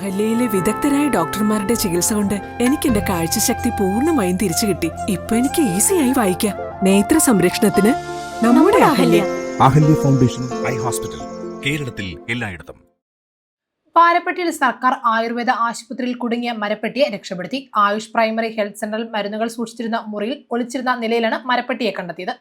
അഹല്യയിലെ വിദഗ്ധരായ ഡോക്ടർമാരുടെ ചികിത്സ കൊണ്ട് എനിക്ക് എന്റെ കാഴ്ചശക്തി പൂർണമായും തിരിച്ചു കിട്ടി. ഇപ്പൊ എനിക്ക് ഈസിയായി വായിക്കാം. നേത്ര സംരക്ഷണത്തിന് നമ്മുടെ Ahalya. Ahalya foundation eye hospital കേരളത്തിൽ എല്ലായിടത്തും. പാലപ്പെട്ടിയിൽ സർക്കാർ ആയുർവേദ ആശുപത്രിയിൽ കുടുങ്ങിയ മരപ്പെട്ടിയെ രക്ഷപ്പെടുത്തി. ആയുഷ് പ്രൈമറി ഹെൽത്ത് സെന്ററിൽ മരുന്നുകൾ സൂക്ഷിച്ചിരുന്ന മുറിയിൽ ഒളിച്ചിരുന്ന നിലയിലാണ് മരപ്പെട്ടിയെ കണ്ടെത്തിയത്.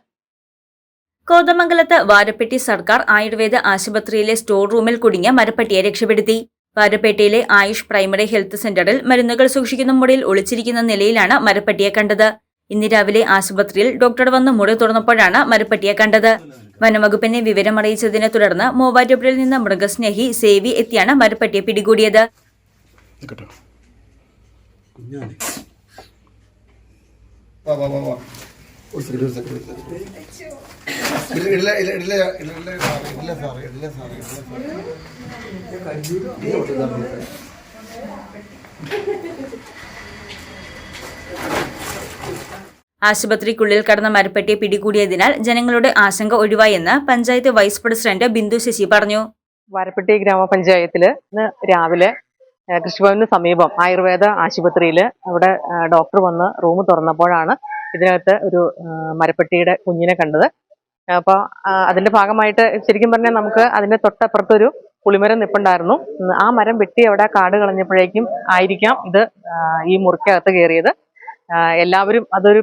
കോതമംഗലത്ത് വാരപ്പെട്ടി സർക്കാർ ആയുർവേദ ആശുപത്രിയിലെ സ്റ്റോർ റൂമിൽ കുടുങ്ങിയ മരപ്പെട്ടിയെ രക്ഷപ്പെടുത്തി. വാരപ്പേട്ടയിലെ ആയുഷ് പ്രൈമറി ഹെൽത്ത് സെന്ററിൽ മരുന്നുകൾ സൂക്ഷിക്കുന്ന മുറിയിൽ ഒളിച്ചിരിക്കുന്ന നിലയിലാണ് മരപ്പെട്ടിയെ കണ്ടത്. ഇന്ന് രാവിലെ ആശുപത്രിയിൽ ഡോക്ടർ വന്ന് മുറി തുറന്നപ്പോഴാണ് മരപ്പെട്ടിയെ കണ്ടത്. വനംവകുപ്പിനെ വിവരമറിയിച്ചതിനെ തുടർന്ന് മൂവാറ്റുപുഴയിൽ നിന്ന് മൃഗസ്നേഹി സേവി എത്തിയാണ് മരപ്പെട്ടിയെ പിടികൂടിയത്. ഇല്ല ഇല്ല ഇല്ല ഇല്ല ഇല്ല ഇല്ല സാറേ ഇല്ല സാറേ ഇല്ല സാറേ ഇല്ല സാറേ. ആശുപത്രിക്കുള്ളിൽ കടന്ന മരപ്പെട്ടി പിടികൂടിയതിനാൽ ജനങ്ങളുടെ ആശങ്ക ഒഴിവായെന്ന് പഞ്ചായത്ത് വൈസ് പ്രസിഡന്റ് ബിന്ദു ശശി പറഞ്ഞു. വരപ്പെട്ടി ഗ്രാമപഞ്ചായത്തിൽ ഇന്ന് രാവിലെ കൃഷിഭവന് സമീപം ആയുർവേദ ആശുപത്രിയിൽ അവിടെ ഡോക്ടർ വന്ന് റൂം തുറന്നപ്പോഴാണ് ഇതിനകത്ത് ഒരു മരപ്പെട്ടിയുടെ കുഞ്ഞിനെ കണ്ടത്. അപ്പോൾ അതിന്റെ ഭാഗമായിട്ട് ശരിക്കും പറഞ്ഞാൽ നമുക്ക് അതിന്റെ തൊട്ടപ്പുറത്തൊരു പുളിമരം നിപ്പുണ്ടായിരുന്നു. ആ മരം വെട്ടി അവിടെ കാട് കളഞ്ഞപ്പോഴേക്കും ആയിരിക്കാം ഇത് ഈ മുറിക്കകത്ത് കയറിയത്. എല്ലാവരും അതൊരു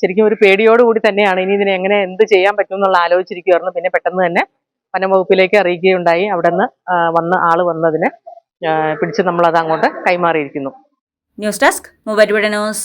ശരിക്കും ഒരു പേടിയോടുകൂടി തന്നെയാണ്. ഇനി ഇതിനെ എങ്ങനെ എന്ത് ചെയ്യാൻ പറ്റും എന്നുള്ള ആലോചിച്ചിരിക്കുമായിരുന്നു പിന്നെ പെട്ടെന്ന് തന്നെ വനംവകുപ്പിലേക്ക് അറിയിക്കുകയുണ്ടായി. അവിടെ നിന്ന് വന്ന് ആൾ വന്നതിന് പിടിച്ച് നമ്മളത് അങ്ങോട്ട് കൈമാറിയിരിക്കുന്നു. News desk news.